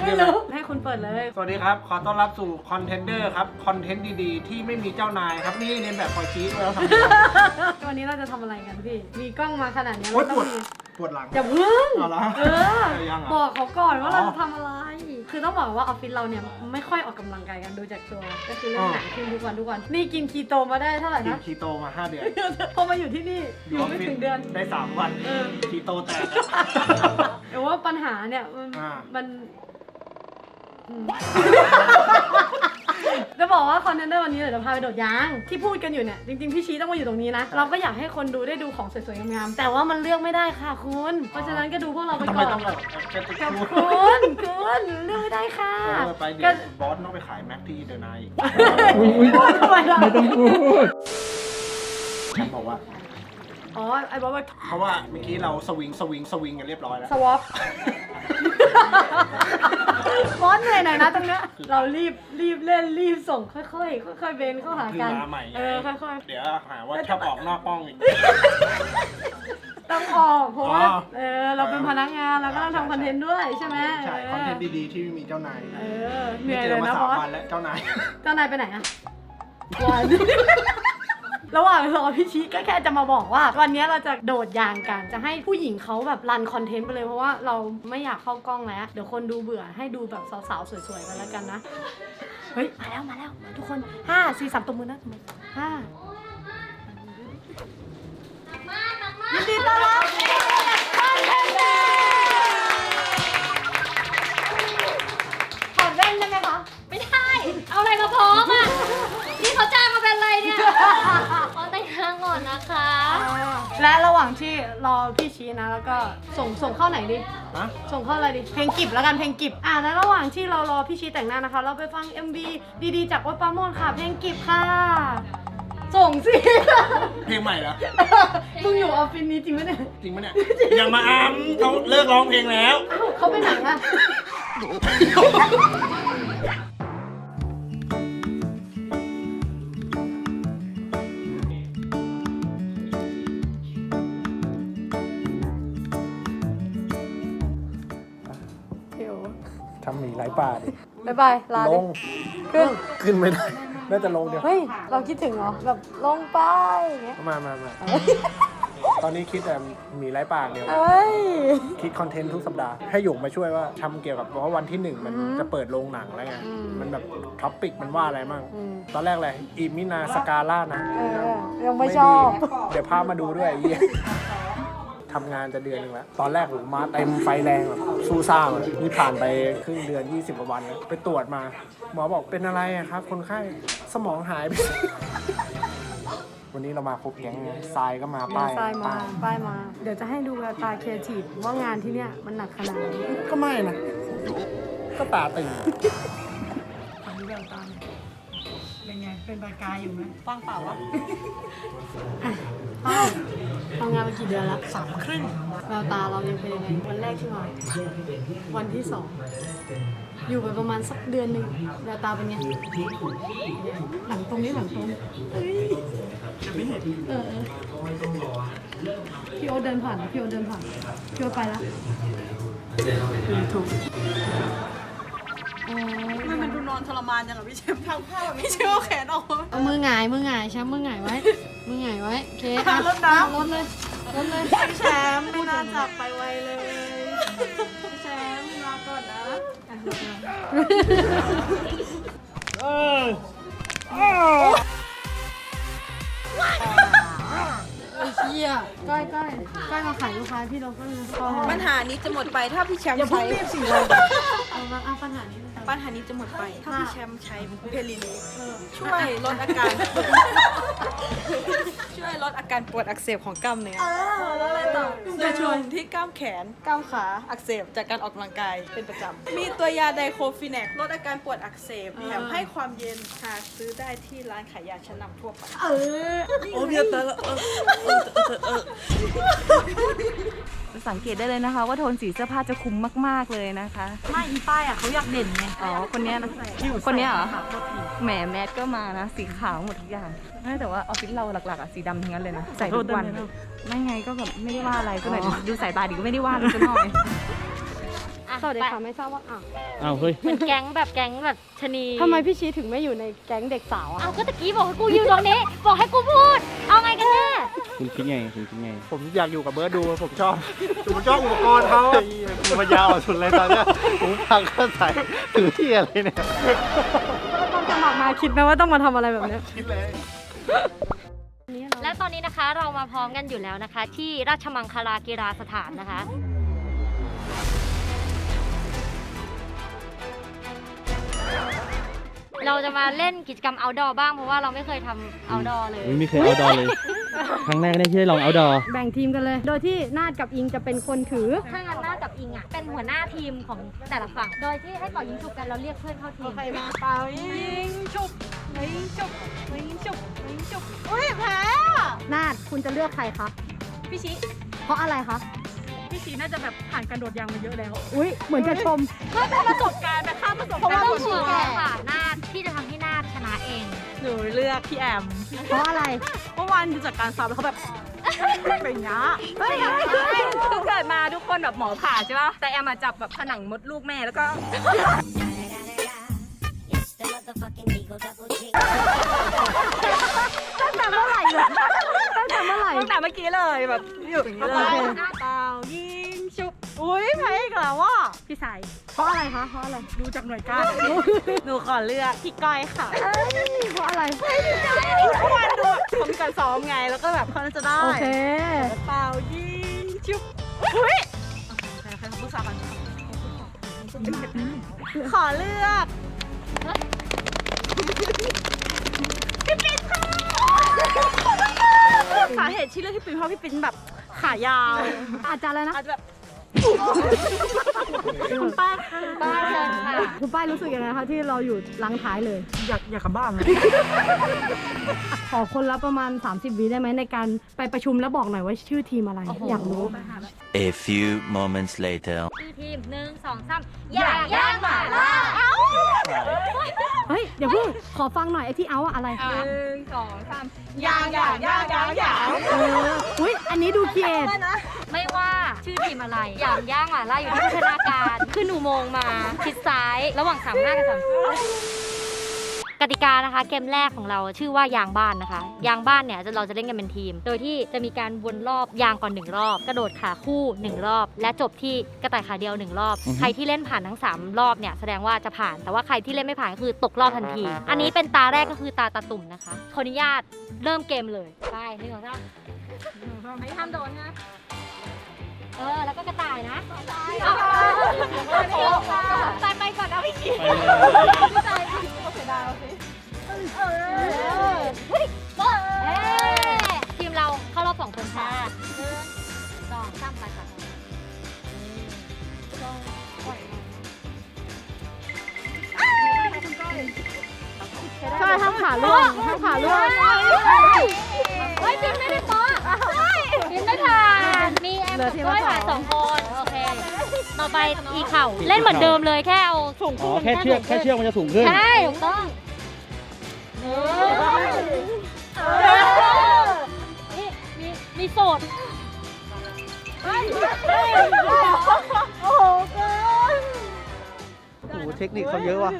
ไม่รู้ให้คุณเปิดเลย สวัสดีครับ ขอต้อนรับสู่คอนเทนเดอร์ครับ คอนเทนต์ดีๆ ที่ไม่มีเจ้านายครับ นี่เรียนแบบพอชีด้วยแล้วทำไงวันนี้เราจะทำอะไรกันพี่ มีกล้องมาขนาดนี้โอ๊ยเราปต้อวดงมีปวดหลังอย่าพึ่งเอาละเออยังอะบอกเขาก่อนว่าอ๋อเราจะทำอะไร คือต้องบอกว่าออฟฟิศเราเนี่ยไม่ค่อยออกกำลังกายกันดูจากตัว ก็คือเรื่องอ๋อหนักขึ้นทุกวันทุกวัน นี่กินคีโตมาได้เท่าไหร่กินนะ คีโตมา5เดือนพอมาอยู่ที่นี่อยู่ไม่ถึงเดือน ได้3วันเออ คีโตแตก แต่ว่าปัญหาเนี่ยมันอ่ามันอืม จะบอกว่าคอนเทนเนอร์วันนี้เดี๋ยวจะพาไปโดดยางที่พูดกันอยู่เนี่ยจริงๆพี่ชี้ต้องมาอยู่ตรงนี้นะ เราก็อยากให้คนดูได้ดูของสวยๆงามๆแต่ว่ามันเลือกไม่ได้ค่ะคุณ เพราะฉะนั้นก็ดูพวกเราไปทำไมก่อนต้องแบบจะติดกับคูคุณคุณเลือกไม่ได้ค่ะเออไปเดี๋ก็ยวบอสต้องไปขายแม็กที่เดอะไนท์ทำไมล่ะ ไม่ต้องพูด ฉันบอกว่า อ๋อ ไอ้บอกว่าเพราะว่าเมื่อกี้เราสวิงสวิงสวิงกันเรียบร้อยแล้ว สวอปฟอนต์เหนื่อยหน่อยนะตรงเนี้ยเรารีบรีบเล่นรีบส่งค่อยๆค่อยๆเบนเข้าหาเพิ่งกันมาใหม่ไง เออค่อยๆเดี๋ยวหาว่าชอบออกนอกป้องอีกต้องออกเพราะว่าอ๋อ เออเราเป็นพนักงานเราก็ต้องทำคอนเทนต์ด้วยใช่ไหมใช่คอนเทนต์ดีๆที่ไม่มีเจ้านายเออเหนื่อยไม่เจเลอยมานะสาเพมราะว่าวันแล้วเจ้านายเจ้านายไปไหนอะวัน ระหว่างรอพี่ชิก็แค่จะมาบอกว่า วันนี้เราจะโดดยางกัน จะให้ผู้หญิงเขาแบบรันคอนเทนต์ไปเลยเพราะว่าเราไม่อยากเข้ากล้องแล้ว เดี๋ยวคนดูเบื่อให้ดูแบบสาวๆ สวยๆกันแล้วกันนะ เฮ้ย มาแล้วมาแล้วทุกคนห้าสี่สามตัวมือนะห้ายินดีต้อนรับ และระหว่างที่รอพี่ชี้นะ แล้วก็ส่งส่งเข้าไหนดีฮะ ส่งเข้าอะไรดี เพลงกิบแล้วกันเพลงกิบอะแล้วระหว่างที่เรารอพี่ชี้แต่งหน้านะคะ เราไปฟัง MV ดีๆ จากวัดประโมทค่ะ เพลงกิบค่ะ ส่งสิ เพลงใหม่เหรอ มึงอยู่ออฟฟิศนี้จริงไหมเนี่ยจริงปะเนี่ย อย่ามาอ้ามเขาเลิกร้องเพลงแล้วอ้าวเขาไปไหนอะ ทำหมีไร้ป่าดิบายบายลาลเลยงขึ้น ขึ้นไม่ได้ น่าจะลงเดียว เฮ้ย เราคิดถึงเหรอ แบบลงไปอย่างเงี้ยมามามาตอนนี้คิดแต่หมีไร้ปากเดียว เอ้ย คิดคอนเทนต์ทุกสัปดาห์ให้หยกมาช่วยว่าทำเกี่ยวกับว่าวันที่หนึ่งมันอืมจะเปิดโรงหนังแล้วไง อืม มันแบบท็อปปิกมันว่าอะไรมั่งอืมตอนแรกเลยอีมินาสกาล่านะ เออยังไม่ชอบดีเดี๋ยวพามาดูด้วยไอ้เหี้ย ทำงานจะเดือนหนึงแล้ว ตอนแรกผมมาเต็มไฟแรงแบบสู้ซ่าเลยนี่ผ่านไปครึ่งเดือน 20กว่าวันแล้วไปตรวจมา หมอบอกเป็นอะไรอะครับ คนไข้สมองหายไป วันนี้เรามาครบแก๊งไงทรายก็มามีป้ายทรายมาป้ายป้ายมา เดี๋ยวจะให้ดูแววตาครีเอทีฟว่างานที่เนี่ยมันหนักขนาดไหนก็ไม่นะก็ตาตึงอันนี้แววตา เนี่ยเป็นไงเป็นประกายอยู่ไหมว่างเปล่าวะป้ายทำงานมากี่เดือนละสามครึ่งแววตาเรายังเป็นยังไงวันแรกที่มาวันที่สองอยู่ไปประมาณสักเดือนหนึ่งแววตาเป็นไงหลังตรงนี้หลังตรงเฮ้ยเออเออพี่โอ๊ตเดินผ่านพี่โอ๊ตเดินผ่านพี่โอ๊ตไปแล้วถูกทำไมมันดูน อนทรมานจังอะพี่เชฟทางผ้าแบบพี่เชฟเอาแขนออกมา เอามือหงายมือหงายแชมป์มือหงายไว้ มือหงายไว้โอเคอะรดน้ำรถเลยรถเลยพี่แชมป์ไม่น่าจากไปไวเลยพี่แชมป์ลาก่อนนะไอ้ เชี่ยก้อยก้อยก้อยมาขายลูกค้าพี่เราก็เลยพอปัญหานี้จะหมดไปถ้าพี่แชมป์อย่าเพิ่งใช้รีบสิเราเอามาเอาปัญหานี้เลยปัญหานี้จะหมดไป ถ้าค่ะพี่แชมป์ใช้เพลิลีช่วยลดอาการ ช่วยลดอาการปวดอักเสบของกล้ามเนื้อแล้วอะไรต่อจะชวนที่กล้ามแขนกล้ามขาอักเสบจากการออกกำลังกายเป็นประจำมีตัวยาไดโคฟินแนกลดอาการปวดอักเสบแถมให้ความเย็นหาซื้อได้ที่ร้านขายยาชั้นนำทั่วไป เออโอ้เพียตาละสังเกตได้เลยนะคะ ว่าโทนสีเสื้อผ้าจะคุมมาก ๆ เลยนะคะ ไม่อีป้ายอะเขาอยากเด่นไงอ๋อ คนเนี้ยนะคนเนี้ยเหรอ แหมแมสก็มานะ สีขาวหมดทุกอย่างไม่แต่ว่าออฟฟิศเราหลักๆอะสีดำทั้งนั้นเลยนะ ใส่ทุกวัน ไม่ไงก็แบบไม่ได้ว่าอะไรก็หน่อยดูสายตาดิก็ไม่ได้ว่าเลยสักหน่อยอะอะ สวัสดีไปค่ะไม่ทราบว่าอ้าวอ้าวเฮ้ยเหมือนแก๊งแบบแก๊งแบบชะนีทำไมพี่ชี้ถึงไม่อยู่ในแก๊งเด็กสาวอะเอาก็ตะกี้บอกให้กูยืนตรงนี้ บอกให้กูพูด เอาไงกันแน่คุณคิดไงคุณคิดไง ผมอยากอยู่กับเบิร์ดดูผมชอบผมชอบอุปกรณ์เขากูพยาอ่อนสุดเลยตอนเนี้ยหูพังก็ใส่ถือที่อะไรเนี่ยตอนสมัครมาคิดไหมว่าต้องมาทำอะไรแบบเนี้ยคิดเลยและตอนนี้นะคะเรามาพร้อมกันอยู่แล้วนะคะ ที่ราชมังคลากีฬาสถานนะคะ เราจะมาเล่นกิจกรรม outdoor บ้างเพราะว่าเราไม่เคยทำ outdoor เลยไม่เคยเอาดอเลย ครั้งแรกได้ที่ได้ลองเอาดอแบ่งทีมกันเลย โดยที่นาดกับอิงจะเป็นคนถือ ถ้างั้นน่ากับอิงอะ เป็นหัวหน้าทีมของแต่ละฝั่ง โดยที่ให้เป่ายิงฉุบกันเราเรียกเพื่อนเข้าทีม ใครมาเป่ายิงฉุบยิงฉุบยิงฉุบยิงฉุบอุ้ยแพ้อะนาดคุณจะเลือกใครคะพี่ชิเพราะอะไรคะ พี่ชิน่าจะแบบผ่านการโดดยางมาเยอะแล้วอุ้ยเหมือนจะชม ก็เป็นประสบการณ์แบบข้ามประสบเพราะการว่าณ์ต้องเชื่อค่ะนาดที่จะทำให้นาดชนะเอง หนูเลือกพี่แอม เพราะอะไร เมื่อวานดูจากการซ้อมแล้วเขาแบบเป็นอย่างเงี้ยคือเกิดมาทุกคนแบบหมอผ่าใช่ป่ะ แต่แอมมาจับแบบผนังมดลูกแม่แล้วก็ ตั้งแต่เมื่อไหร่เลยตั้ง แต่เมื่อไหร่ ตั้งแต่เมื่อกี้เลยแบบอยู่อย่างนี้เลยเป่ายิงฉุบอุ้ยแพ้อีกแล้วว่ะพี่สายเพราะอะไรคะเพราะอะไรดูจากหน่วยก้านหนูขอเลือกพี่ก้อยค่ะเพราะอะไรเมื่อวานดูเขามีการซ้อมไงแล้วก็แบบเขาน่าจะได้โอเค เป่ายิงฉุบอุ้ยใครใครทำผู้สากันขอเลือกพี่ปิ๊นค่ะ สาเหตุที่เลือกพี่ปิ๊นเพราะพี่ปิ๊นแบบขายาว อาจารย์อะไรนะอาจจะแบบคุณป้าค่ะป้าเชิญค่ะคุณป้ายรู้สึกยังไงคะที่เราอยู่หลังท้ายเลย อยากอยากกลับบ้านเลยขอคนละประมาณ 30วิได้ไหมในการไปประชุมแล้วบอกหน่อยว่าชื่อทีมอะไร อยากรู้ A few moments later. ชื่อทีมหนึ่งสองสามอยากย่างหมาล่าเฮ้ย เดี๋ยวพูดขอฟังหน่อยไอ้ที่เอาอะอะไรหนึ่งสองสามยางยางยางยางยางเอออุ้ยอันนี้ดูเคียดไม่ว่าชื่อทีมอะไรอยากย่างหมาล่าอยู่ที่พัฒนาการขึ้นอุโมงค์มาชิดซ้ายระหว่างสามห้ากับสาม กติกานะคะเกมแรกของเราชื่อว่ายางบ้านนะคะ ยางบ้านเนี่ยจะเราจะเล่นกันเป็นทีม โดยที่จะมีการวนรอบยางก่อนหนึ่งรอบ กระโดดขาคู่หนึ่งรอบ และจบที่กระต่ายขาเดียวหนึ่งรอบ อือฮึ ใครที่เล่นผ่านทั้งสามรอบเนี่ยแสดงว่าจะผ่าน แต่ว่าใครที่เล่นไม่ผ่านก็คือตกรอบทันที อันนี้เป็นตาแรกก็คือตาตาตุ่มนะคะขออนุญาตเริ่มเกมเลยไปหนึ่งสองสามไอ้ทำโดนนะ เออ แล้วก็กระต่ายนะเอาตายไปก่อนเอาพี่ชีไปเลยเออเฮ้ยเอ้ยทีมเราเข้ารอบสองคนค่ะหนึ่งสองสามไปค่ะหนึ่งสองปล่อยมาใช่ห้ามขาล่วงห้ามขาล่วงานมีแอมกับก้อยผ่านสองคนโอเค ต่อไปอีเข่าเล่นเหมือนเดิมเลยแค่เอาสูงอ๋อแค่เชือกแค่เชือกมันจะสูงขึ้น ใช่ถูกต้องเออนี่มีมีโสดโอ้โหเทคนิคเขาเยอะว่ะ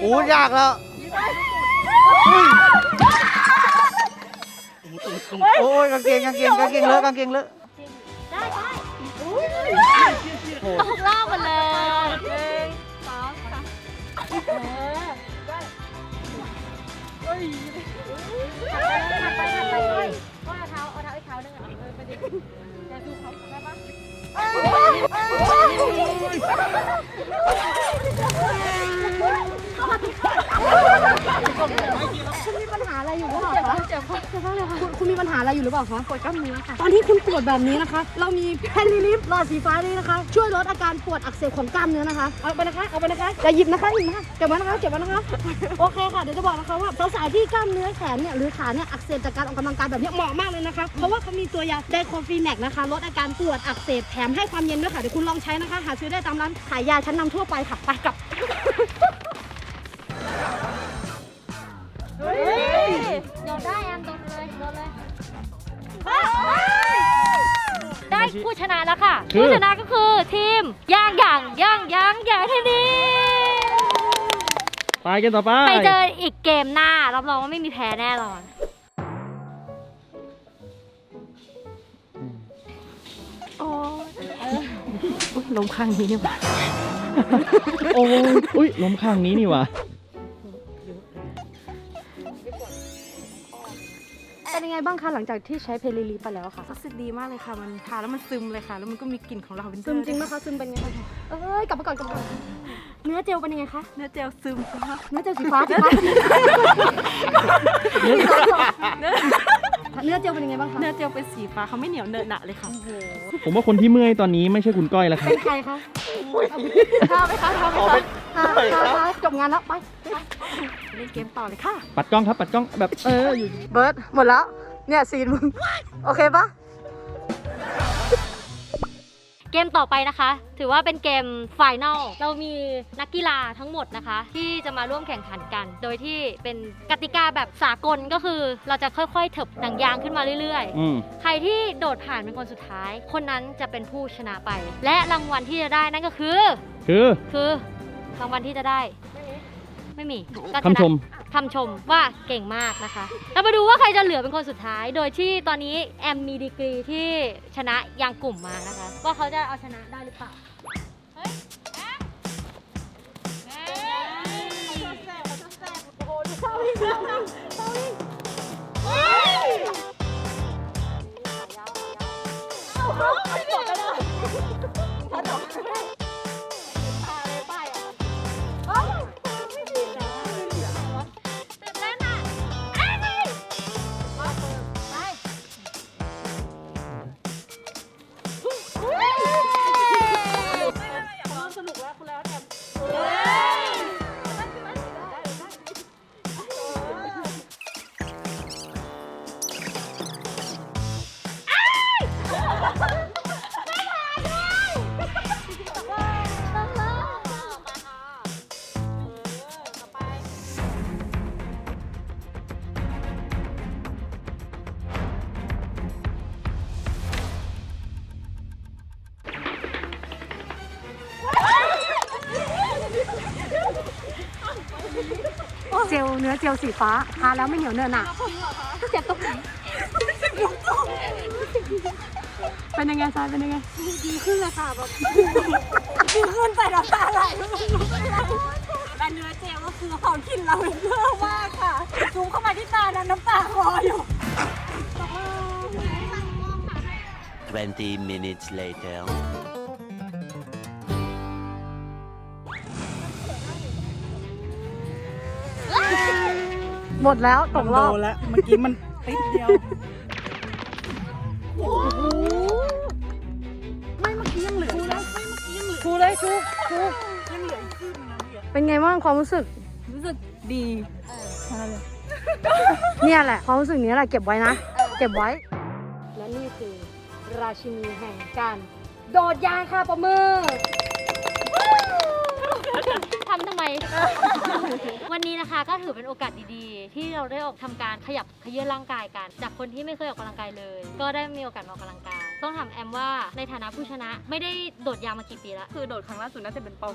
โอ้ยากแล้วโอ้ยกางเกงกางเกงกางเกงเลอะกางเกงเลอะได้ได้ ตกรอบกันเลยหนึ่งสองสามเออถัดไปถัดไปถัดไปก้อยก้อยเอาเท้าเอาเท้าไอ้เท้าหนึ่งอะเออไปดิจะดูเขาได้ปะ ค่ะคุณคุณมีปัญหาอะไรอยู่หรือเปล่าคะปวดกล้ามเนื้อค่ะตอนที่คุณปวดแบบนี้นะคะ เรามีแพนลิลิฟหลอดสีฟ้านี้นะคะ ช่วยลดอาการปวดอักเสบของกล้ามเนื้อนะคะเอาไปนะคะเอาไปนะคะอย่าหยิบนะคะหยิบนะคะเก็บไว้นะคะเก็บไว้นะคะโอเคค่ะเดี๋ยวจะบอกนะคะว่าสาวๆที่กล้ามเนื้อแขนเนี่ยหรือขาเนี่ยอักเสบจากการออกกำลังกายแบบนี้เหมาะมากเลยนะคะเพราะว่าเขามีตัวยาไดโคฟีแนกนะคะลดอาการปวดอักเสบแถมให้ความเย็นด้วยค่ะเดี๋ยวคุณลองใช้นะคะ หาซื้อได้ตามร้านขายยาชั้นนำทั่วไปค่ะไปกลับโดนได้แอมโดนเลยโดนเลย ได้ผู้ชนะแล้วค่ะ คือ ผู้ชนะก็คือทีมย่างอย่างย่างย่างอย่างที่นี่ไปกันต่อไป ไปเจออีกเกมหน้ารับรองว่าไม่มีแพ้แน่นอนลมข้างนี้เนี่ยว่ะโอ้ยอุ้ยล้มข้างนี้นี่หวะ เป็นยังไงบ้างคะหลังจากที่ใช้เพลิลีไปแล้วค่ะ รู้สึกดีมากเลยค่ะ มันทาแล้วมันซึมเลยค่ะ แล้วมันก็มีกลิ่นของลาเวนเดอซึร์มจริงไหมคะซึมเป็นไงคะเอ้ยกลับมาก่อนกลับมาก่อนเนื้อเจลเป็นยังไงคะ เนื้อเจลซึมค่ะเนื้อเจลสีฟ้าสีฟ้าเนื้อเจลเป็นยังไงบ้างคะเนื้อเจลเป็นสีฟ้าเขาไม่เหนียวเนอะหนะเลยค่ะ ผมว่าคนที่เมื่อยตอนนี้ไม่ใช่คุณก้อยแล้วครับเป็นใครคะทาไหมคะทาไหมคะทาทาทาจบงานแล้วไป เล่นเกมต่อเลยค่ะ ปัดกล้องครับ ปัดกล้องแบบเอออยู่เบิร์ดหมดแล้ว เนี่ยซีนมึง โอเคปะเกมต่อไปนะคะ ถือว่าเป็นเกมไฟแนลเรามีนักกีฬาทั้งหมดนะคะ ที่จะมาร่วมแข่งขันกัน โดยที่เป็นกติกาแบบสากลก็คือเราจะค่อยๆเถิบหนังยางขึ้นมาเรื่อยอืมๆ ใครที่โดดผ่านเป็นคนสุดท้าย คนนั้นจะเป็นผู้ชนะไป และรางวัลที่จะได้นั่นก็คือ คือ คือรางวัลที่จะได้ ไม่มีก็ชนะคำชม คำชมว่าเก่งมากนะคะ เรามาดูว่าใครจะเหลือเป็นคนสุดท้าย โดยที่ตอนนี้แอมมีดีกรีที่ชนะยังกลุ่มมานะคะ ว่าเขาจะเอาชนะได้หรือเปล่า เเจลเนื้อเจลสีฟ้าทาแล้วไม่เหนียวเนอะหนะเจ็บตรงไหนเป็นยังไงซายเป็นยังไง ดีขึ้นเลยค่ะแบบดีขึ้นไปน้ำตาไหลและเนื้อเจลก็คือหอมกลิ่นลาเวนเดอร์มากค่ะซูมเข้ามาที่ตานั้นน้ำตาคลออยู่ 20 minutes later. หมดแล้วตกรอบแล้ว เมื่อกี้มันติดเดียว ไม่เมื่อกี้ยังเหลือชูเลยไม่เมื่อกี้ยังเหลือชูเลยชูชูยังเหลืออีกครึ่งนะเป็นไงบ้างความรู้สึก รู้สึกดีใช่เลยเนี่ยแหละ ความรู้สึกนี้แหละเก็บไว้นะ เก็บไว้ และนี่คือ ราชินีแห่งการโดดยางค่ะประมือทำทำไม วันนี้นะคะก็ถือเป็นโอกาสดีๆ ที่เราได้ออกทำการขยับเขยื้อนร่างกายกัน จากคนที่ไม่เคยออกกำลังกายเลย ก็ได้มีโอกาสมาออกกำลังกาย ต้องถามแอมว่าในฐานะผู้ชนะไม่ได้โดดยางมากี่ปีแล้วคือโดดครั้งล่าสุดน่าจะเป็นปปอ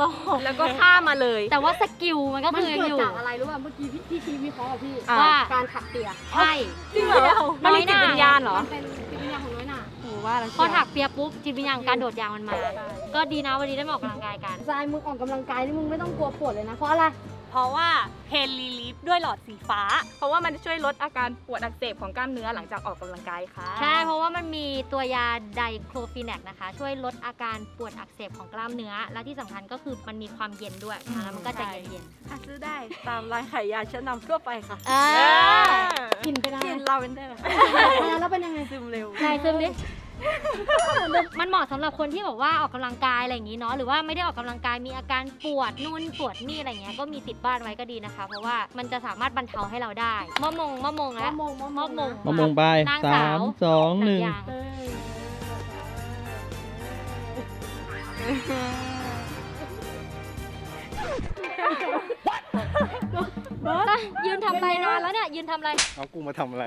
.6 แล้วก็ข้ามมาเลยแต่ว่าสกิลมันก็มันคือยังเกิอดยู่จากอะไรรู้ป่ะ เมื่อกี้พี่พี่ทีวิเคราะห์กับพี่ว่าการถักเปียใช่จริงเหรอ มันมีจิตวิญญาณเหรอ มันเป็นจิต วิญญาณของน้อยหน่าโหว่าแล้วพอถักเปียปุ๊บจิตวิญญาณการโดดยางมันมา ก็ดีนะวันนี้ได้มาออกกำลังกายกันทรายมึงออกกำลังกายนี่มึงไม่ต้องกลัวปวดเลยนะ เพราะอะไร เพราะว่าเพนรีลีฟด้วยหลอดสีฟ้า เพราะว่ามันจะช่วยลดอาการปวดอักเสบของกล้ามเนื้อหลังจากออกกำลังกายค่ะใช่ เพราะว่ามันมีตัวยาไดโครฟีแนกนะคะ ช่วยลดอาการปวดอักเสบของกล้ามเนื้อ และที่สำคัญก็คือมันมีความเย็นด้วยนะแล้วมันก็จะเย็นหาซื้อได้ตามร้านขายยาชั้นนำทั่วไปค่ะๆอ่า กินไปได้กลินลาเวนเดอร์ค่ะแล้วเป็นยังไงซึมเร็วไหนซึมดิ มันเหมาะสำหรับคนที่แบบว่าออกกำลังกายอะไรอย่างนี้เนาะหรือว่าไม่ได้ออกกำลังกายมีอาการปวดนู่นปวดนี่อะไรเงี้ยก็มีติดบ้านไว้ก็ดีนะคะ เพราะว่ามันจะสามารถบรรเทาให้เราได้มะมงมะมงแล้วมะมงมะมงมะมงมะมงไปนางสาสาวมสองหนึ่งยาง ยืนทำอะไรนานแล้วเนี่ยยืนทำอะไรเอากูมาทำอะไร